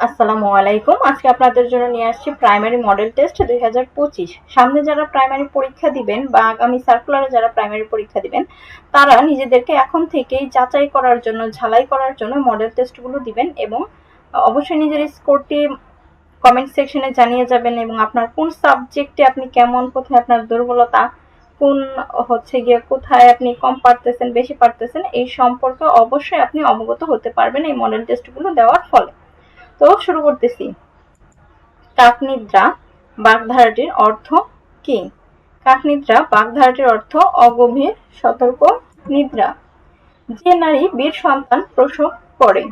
আসসালামু আলাইকুম। আজকে আপনাদের জন্য নিয়ে আসছি প্রাইমারি মডেল টেস্ট দুই হাজার পঁচিশ। সামনে যারা প্রাইমারি পরীক্ষা দিবেন বা আগামী সার্কুলারে যারা প্রাইমারি পরীক্ষা দিবেন, তারা নিজেদেরকে এখন থেকেই যাচাই করার জন্য, ঝালাই করার জন্য মডেল টেস্টগুলো দিবেন এবং অবশ্যই নিজের স্কোরটি কমেন্ট সেকশনে জানিয়ে যাবেন এবং আপনার কোন সাবজেক্টে আপনি কেমন, কোথায় আপনার দুর্বলতা, কোন হচ্ছে গিয়ে কোথায় আপনি কম পারতেছেন, বেশি পারতেছেন, এই সম্পর্কে অবশ্যই আপনি অবগত হতে পারবেন এই মডেল টেস্টগুলো দেওয়ার ফলে। তো শুরু করতেছি। কাকনিদ্রা, বাগধারাটির অর্থ কি? কাকনিদ্রা, বাগধারাটির অর্থ অগভীর, সতর্ক, নিদ্রা। যে নারী বীর সন্তান প্রসব করে।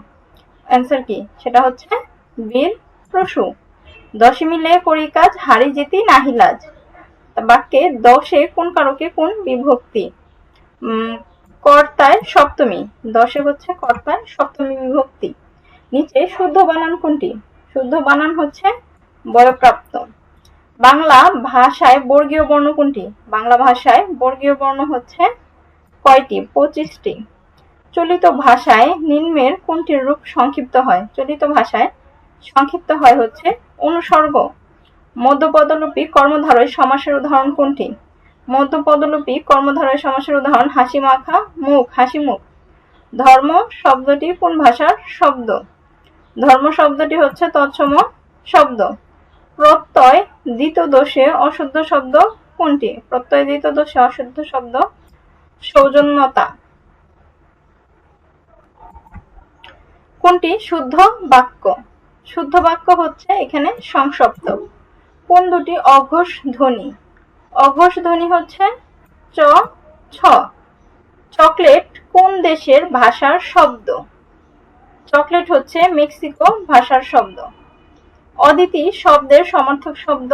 অ্যান্সার কি? সেটা হচ্ছে বীর প্রসু দশে মিলে করি কাজ, হারি যেতি নাহিলাজ বাক্যে দশে কোন কারকে কোন বিভক্তি? কর্তায় সপ্তমী। দশে হচ্ছে কর্তায় সপ্তমী বিভক্তি। নিচে শুদ্ধ বানান কোনটি? শুদ্ধ বানান হচ্ছে বয়প্রাপ্ত বাংলা ভাষায় বর্গীয় বর্ণ কোনটি? বাংলা ভাষায় বর্গীয় বর্ণ হচ্ছে কয়টি? পঁচিশটি। চলিত ভাষায় নিম্নের কোনটির রূপ সংক্ষিপ্ত হয়? চলিত ভাষায় সংক্ষিপ্ত হয় হচ্ছে অনুসর্গ। মধ্যপদলোপী কর্মধারয় সমাসের উদাহরণ কোনটি? মধ্যপদলোপী কর্মধারয় সমাসের উদাহরণ হাসি মাখা মুখ হাসি মুখ ধর্ম শব্দটি কোন ভাষার শব্দ? ধর্ম শব্দটি হচ্ছে তৎসম শব্দ। প্রত্যয় দ্বিত দোষে অশুদ্ধ শব্দ কোনটি? প্রত্যয় দ্বিত দোষে অশুদ্ধ শব্দ সৌজন্যতা। কোনটি? শুদ্ধ বাক্য। শুদ্ধ বাক্য হচ্ছে এখানে সংসপ্ত কোন দুটি? অঘোষ ধ্বনি। অঘোষ ধ্বনি হচ্ছে চ, ছ। চকলেট কোন দেশের ভাষার শব্দ? চকলেট হচ্ছে মেক্সিকো ভাষার শব্দ। অদিতি শব্দের সমার্থক শব্দ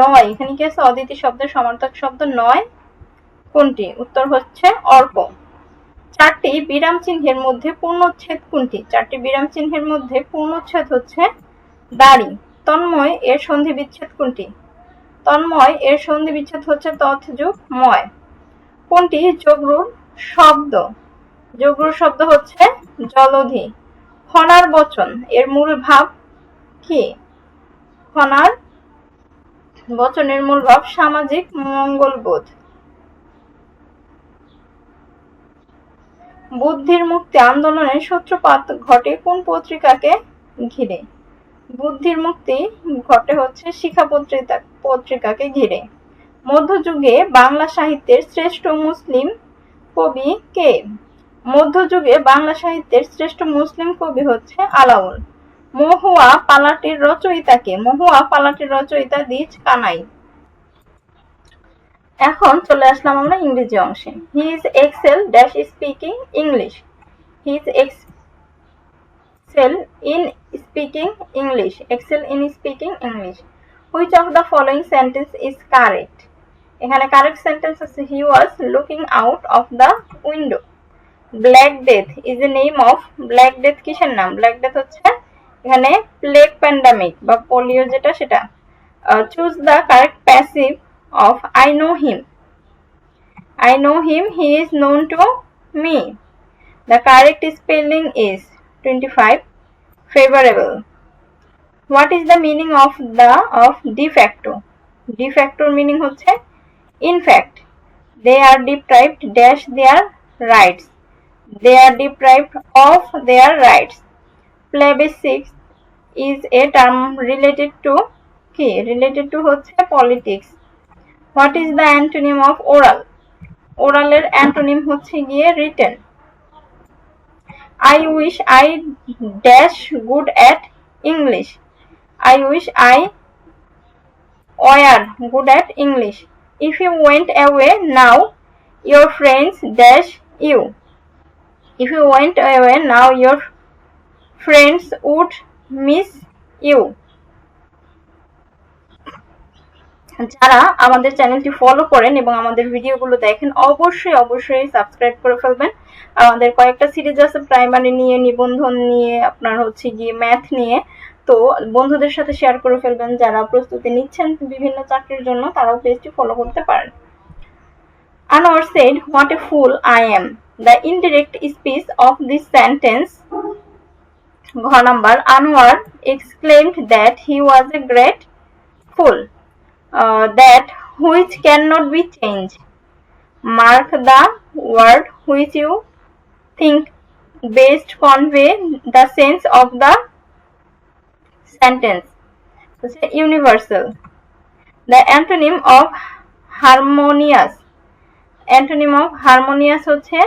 নয়। এখানে কি আছে? অদিতি শব্দের সমার্থক শব্দ নয়। কোনটি? উত্তর হচ্ছে অর্ক। চারটি বিরাম চিহ্নের মধ্যে পূর্ণচ্ছেদ কোনটি? চারটি বিরাম চিহ্নের মধ্যে পূর্ণচ্ছেদ হচ্ছে দাড়ি। তন্ময় এর সন্ধি বিচ্ছেদ কোনটি? তন্ময় এর সন্ধি বিচ্ছেদ হচ্ছে তথযুগ ময়। কোনটি? যোগরুর শব্দ। যোগরুর শব্দ হচ্ছে জলধি। খনার বচন। এর মূল ভাব কি? খনার বচনের মূল ভাব সামাজিক মঙ্গলবোধ। বুদ্ধির মুক্তি আন্দোলনের সূত্রপাত ঘটে কোন পত্রিকাকে ঘিরে? বুদ্ধির মুক্তি ঘটে হচ্ছে শিক্ষা পত্রিকা পত্রিকাকে ঘিরে। মধ্যযুগে বাংলা সাহিত্যের শ্রেষ্ঠ মুসলিম কবি কে? মধ্যযুগে বাংলা সাহিত্যের শ্রেষ্ঠ মুসলিম কবি হচ্ছে আলাউল। মহুয়া পালাটির রচয়িতাকে, মহুয়া পালাটির রচয়িতা দিজ কানাই। এখন চলে আসলাম আমরা ইংরেজি অংশে। He is excel dash speaking English he is excel in speaking English excel in speaking English which of the following sentence is correct এখানে কারেক্ট সেন্টেন্স আছে he was looking out of the window black death is a name of black death কিসের নাম? Black death হচ্ছে এখানে plague pandemic বা polio যেটা সেটা। Choose the correct passive of I know him I know him he is known to me the correct spelling is twenty five favourable what is the meaning of the of de facto ডিফ্যাক্টোর meaning হচ্ছে in fact they are deprived dash they are rights They are deprived of their rights. Plebiscite is a term related to কি related to হচ্ছে politics. What is the antonym of oral? ওরালের antonym হচ্ছে গিয়ে written I wish I dash good at English I wish I were good at English if you went away now your friends dash you if you went away now your friends would miss you যারা আমাদের চ্যানেলটি follow করেন এবং আমাদের ভিডিওগুলো দেখেন অবশ্যই অবশ্যই সাবস্ক্রাইব করে ফেলবেন। আমাদের কয়েকটা সিরিজ আছে প্রাইমারি নিয়ে নিবন্ধন নিয়ে আপনার হচ্ছে গিয়ে ম্যাথ নিয়ে। তো বন্ধুদের সাথে শেয়ার করে ফেলবেন যারা প্রস্তুতি নিচ্ছেন বিভিন্ন চাকরির জন্য তারাও পেজটি ফলো করতে পারেন। Anwar said, What a fool I am. The indirect speech of this sentence ঘ number Anwar exclaimed that he was a great fool uh, that which cannot be changed mark the word which you think best convey the sense of the sentence হচ্ছে universal the antonym of harmonious antonym of harmonious হচ্ছে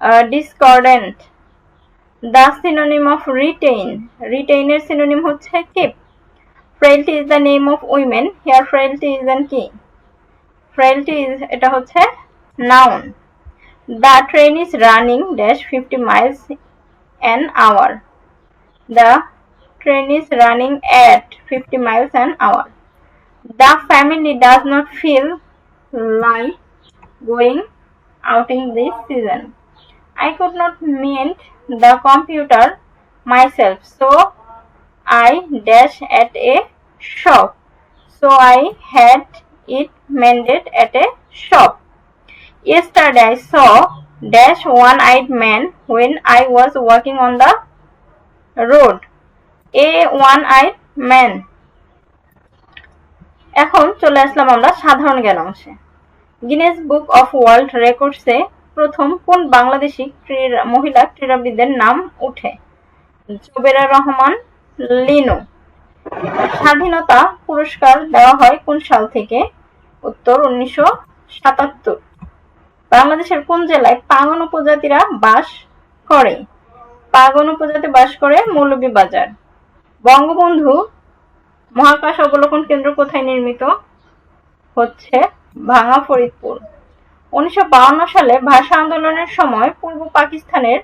uh, discordant the synonym of retain retain synonym হচ্ছে keep frailty is the name of women here frailty is an কি frailty is এটা হচ্ছে noun the train is running dash 50 miles an hour the train is running at 50 miles an hour the family does not feel like going outing this season I could not mend the computer myself, so I dash at a shop. So I had it mended at a shop. Yesterday I saw dash one-eyed man when I was walking on the road. A one-eyed man. এখন চলে আসলাম আমরা সাধারণ জ্ঞান অংশে Guinness book of world রেকর্ডসে প্রথম কোন বাংলাদেশি ক্রীড়া, মহিলা ক্রীড়াবিদের নাম উঠে? জবেরা রহমান, লিনু। স্বাধীনতা পুরস্কার দেওয়া হয় কোন সাল থেকে? উত্তর, উনিশশো সাতাত্তর। বাংলাদেশের কোন জেলায় পাগন উপজাতিরা বাস করে? পাগন উপজাতি বাস করে মৌলভীবাজার। বঙ্গবন্ধু মহাকাশ অবলোকন কেন্দ্র কোথায় নির্মিত? হচ্ছে ভাঙা ফরিদপুর। উনিশশো সালে ভাষা আন্দোলনের সময় পূর্ব পাকিস্তানের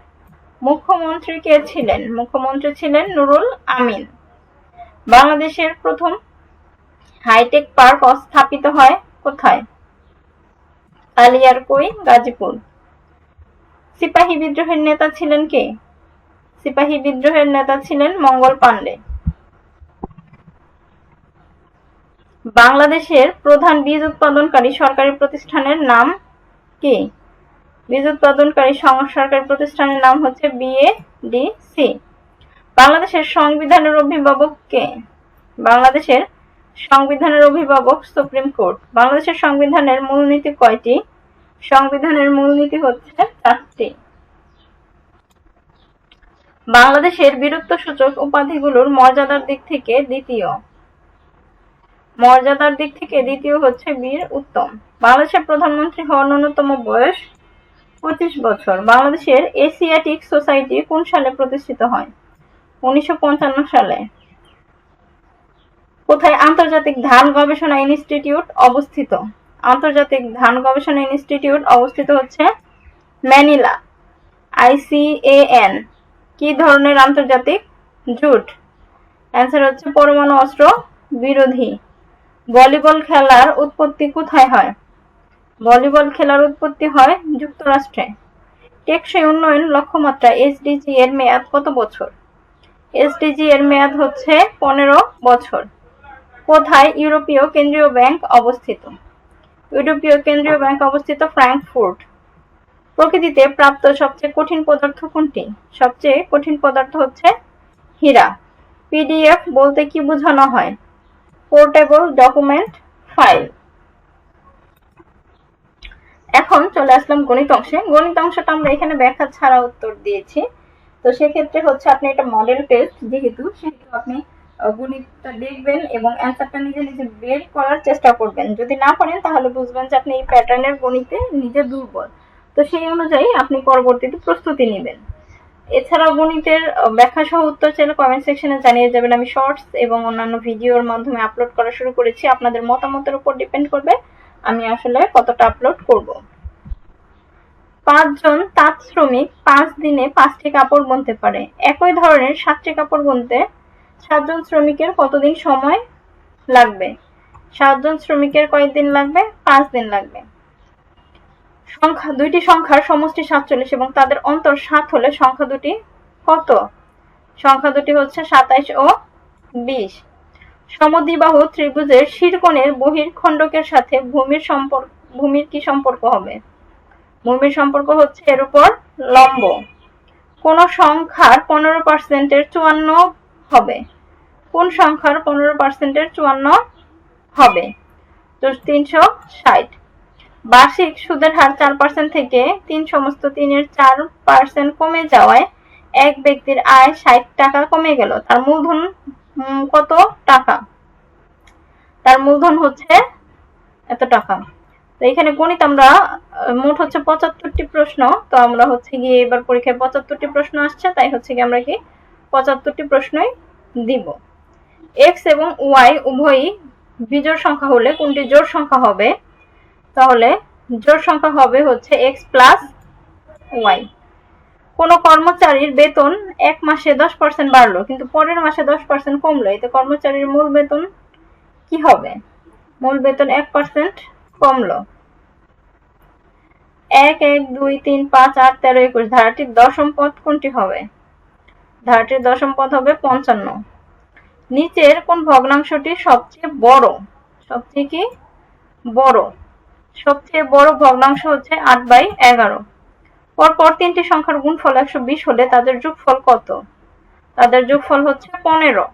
মুখ্যমন্ত্রী কে ছিলেন? মুখ্যমন্ত্রী ছিলেন নুরুল আমিন। বাংলাদেশের প্রথম হাইটেক পার্ক স্থাপিত হয় কোথায়? আলিয়ারকই, গাজীপুর। সিপাহী বিদ্রোহের নেতা ছিলেন কে? সিপাহী বিদ্রোহের নেতা ছিলেন মঙ্গল পাণ্ডে। বাংলাদেশের প্রধান বীজ উৎপাদনকারী সরকারি প্রতিষ্ঠানের নাম কি? বীজ উৎপাদনকারী সরকারি প্রতিষ্ঠানের নাম হচ্ছে বিএডিসি বাংলাদেশের সংবিধানের অভিভাবক কে? বাংলাদেশের সংবিধানের অভিভাবক সুপ্রিম কোর্ট। বাংলাদেশের সংবিধানের মূলনীতি কয়টি? সংবিধানের মূলনীতি হচ্ছে চারটি। বাংলাদেশের বীরত্বসূচক উপাধিগুলোর মর্যাদার দিক থেকে দ্বিতীয়। মর্যাদার দিক থেকে দ্বিতীয় হচ্ছে বীর উত্তম। বাংলাদেশের প্রধানমন্ত্রী হওয়ার ন্যূনতম বয়স পঁচিশ বছর। বাংলাদেশের এশিয়াটিক সোসাইটি কোন সালে প্রতিষ্ঠিত হয়? উনিশশো পঞ্চান্ন সালে। কোথায় আন্তর্জাতিক ধান গবেষণা ইনস্টিটিউট অবস্থিত? আন্তর্জাতিক ধান গবেষণা ইনস্টিটিউট অবস্থিত হচ্ছে ম্যানিলা, আইসিএএন। কি ধরনের আন্তর্জাতিক জুট? অ্যান্সার হচ্ছে পরমাণু অস্ত্র বিরোধী। ভলিবল খেলার উৎপত্তি কোথায় হয়? ভলিবল খেলার উৎপত্তি হয় যুক্তরাষ্ট্রে। টেকসই উন্নয়ন লক্ষ্যমাত্রা এসডিজি এর মেয়াদ কত বছর? এসডিজি এর মেয়াদ হচ্ছে পনেরো বছর। কোথায় ইউরোপীয় কেন্দ্রীয় ব্যাংক অবস্থিত? ইউরোপীয় কেন্দ্রীয় ব্যাংক অবস্থিত ফ্র্যাঙ্কফুর্ট। প্রকৃতিতে প্রাপ্ত সবচেয়ে কঠিন পদার্থ কোনটি? সবচেয়ে কঠিন পদার্থ হচ্ছে হীরা। পিডিএফ বলতে কি বোঝানো হয়? Portable document file. এখন চলে আসলাম গণিত অংশে। গণিত অংশটা আমরা এখানে ব্যাখ্যা ছাড়া উত্তর দিয়েছি। তো সেক্ষেত্রে হচ্ছে আপনি এটা মডেল টেস্ট যেহেতু, সেহেতু আপনি গণিতটা দেখবেন এবং অ্যান্সারটা নিজে নিজে বের করার চেষ্টা করবেন। যদি না পারেন তাহলে বুঝবেন যে আপনি এই প্যাটার্নের গণিতে নিজে দুর্বল। তো সেই অনুযায়ী আপনি পরবর্তীতে প্রস্তুতি নেবেন। এছাড়াও গণিতের ব্যাখ্যা সহ উত্তর চাইলে কমেন্ট সেকশনে জানিয়ে যাবেন। আমি শর্টস এবং অন্যান্য ভিডিওর মাধ্যমে আপলোড করা শুরু করেছি। আপনাদের মতামতের উপর ডিপেন্ড করবে আমি আসলে কতটা আপলোড করব। পাঁচজন তাঁত শ্রমিক পাঁচ দিনে পাঁচটি কাপড় বুনতে পারে। একই ধরনের সাতটি কাপড় বুনতে সাতজন শ্রমিকের কতদিন সময় লাগবে? সাতজন শ্রমিকের কয়েকদিন লাগবে? পাঁচ দিন লাগবে। সংখ্যা দুইটি সংখ্যার সমষ্টি সাতচল্লিশ এবং তাদের অন্তর সাত হলে সংখ্যা দুটি কত? সংখ্যা দুটি হচ্ছে সাতাইশ ও বিশ। সমদ্বিবাহু ত্রিভুজের শীর্ষকোণের বহির্খণ্ডকের সাথে ভূমির সম্পর্ক, ভূমির কি সম্পর্ক হবে? ভূমির সম্পর্ক হচ্ছে এর উপর লম্ব। কোন সংখ্যার পনেরো পার্সেন্টের চুয়ান্ন হবে। কোন সংখ্যার পনেরো পার্সেন্টের চুয়ান্ন হবে? তো তিনশো ষাট। বার্ষিক সুদের হার চার পার্সেন্ট থেকে তিন সমস্ত তিনের চার পার্সেন্ট কমে যাওয়ায় এক ব্যক্তির আয় ষাট টাকা কমে গেল। তার মূলধন কত টাকা? তার মূলধন হচ্ছে এত টাকা। তো এখানে গণিত আমরা মোট হচ্ছে পঁচাত্তরটি প্রশ্ন। তো আমরা হচ্ছে গিয়ে এবার পরীক্ষায় পঁচাত্তরটি প্রশ্ন আসছে, তাই হচ্ছে কি আমরা কি পঁচাত্তরটি প্রশ্নই দিব। এক্স এবং ওয়াই উভয়ই বিজোড় সংখ্যা হলে কোনটি জোড় সংখ্যা হবে? তাহলে জোড় সংখ্যা হবে হচ্ছে এক্স প্লাস ওয়াই কোন কর্মচারীর বেতন এক মাসে দশ পার্সেন্ট বাড়লো, কিন্তু পরের মাসে দশ পার্সেন্ট কমলো, এতে কর্মচারীর মূল বেতন কি হবে? মূল বেতন এক পার্সেন্ট কমলো। এক এক, দুই, তিন, পাঁচ, আট, তেরো, একুশ, ধারাটির দশম পদ কোনটি হবে? ধারাটির দশম পদ হবে পঞ্চান্ন। নিচের কোন ভগ্নাংশটি সবচেয়ে বড়? সবচেয়ে কি? বড়। সবচেয়ে বড় ভগ্নাংশ হচ্ছে আট বাই এগারো। পরপর তিনটি সংখ্যার গুণফল একশো বিশ হলে তাদের যোগফল কত? তাদের যোগফল হচ্ছে পনেরো।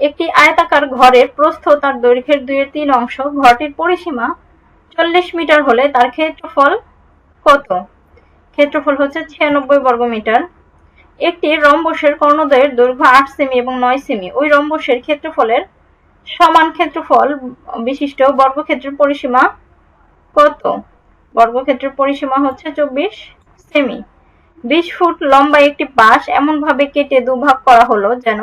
একটি আয়তাকার ঘরের প্রস্থ তার দৈর্ঘ্যের দুইয়ের তিন অংশ, ঘরটির পরিসীমা চল্লিশ মিটার হলে তার ক্ষেত্রফল কত? ক্ষেত্রফল হচ্ছে ছিয়ানব্বই বর্গ মিটার। একটি রম্বসের কর্ণদ্বয়ের দৈর্ঘ্য আট সেমি এবং নয় সেমি। ওই রম্বসের ক্ষেত্রফলের সমান ক্ষেত্রফল বিশিষ্ট বর্গক্ষেত্রের পরিসীমা কত? বর্গক্ষেত্রের পরিসীমা হচ্ছে চব্বিশ সেমি। বিশ ফুট লম্বা একটি বাঁশ এমন ভাবে কেটে দুভাগ করা হলো যেন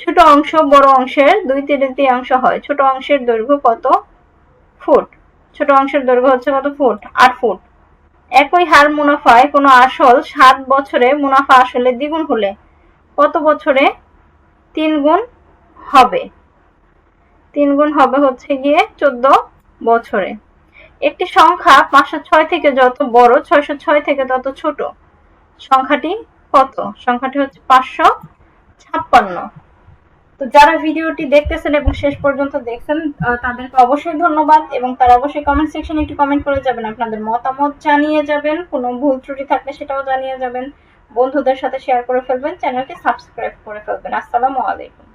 ছোট অংশ বড় অংশের দুই তৃতীয়াংশ হয়। ছোট অংশের দৈর্ঘ্য কত ফুট? ছোট অংশের দৈর্ঘ্য হচ্ছে কত ফুট? আট ফুট। একই হার মুনাফায় কোনো আসল সাত বছরে মুনাফা আসলে দ্বিগুণ হলে কত বছরে তিন গুণ হবে? তিন গুণ হবে হচ্ছে গিয়ে চোদ্দ বছরে। একটি সংখ্যা পাঁচশো ছয় থেকে যত বড়, ছয়শো ছয় থেকে তত ছোট। সংখ্যাটি কত? সংখ্যাটি হচ্ছে পাঁচশো ছাপ্পান্ন। তো যারা ভিডিওটি দেখতেছেন এবং শেষ পর্যন্ত দেখছেন তাদেরকে অবশ্যই ধন্যবাদ এবং তারা অবশ্যই কমেন্ট সেকশনে একটি কমেন্ট করে যাবেন। আপনাদের মতামত জানিয়ে যাবেন, কোনো ভুল ত্রুটি থাকলে সেটাও জানিয়ে যাবেন। বন্ধুদের সাথে শেয়ার করে ফেলবেন চ্যানেলটি সাবস্ক্রাইব করে ফেলবেন। আসসালামু আলাইকুম।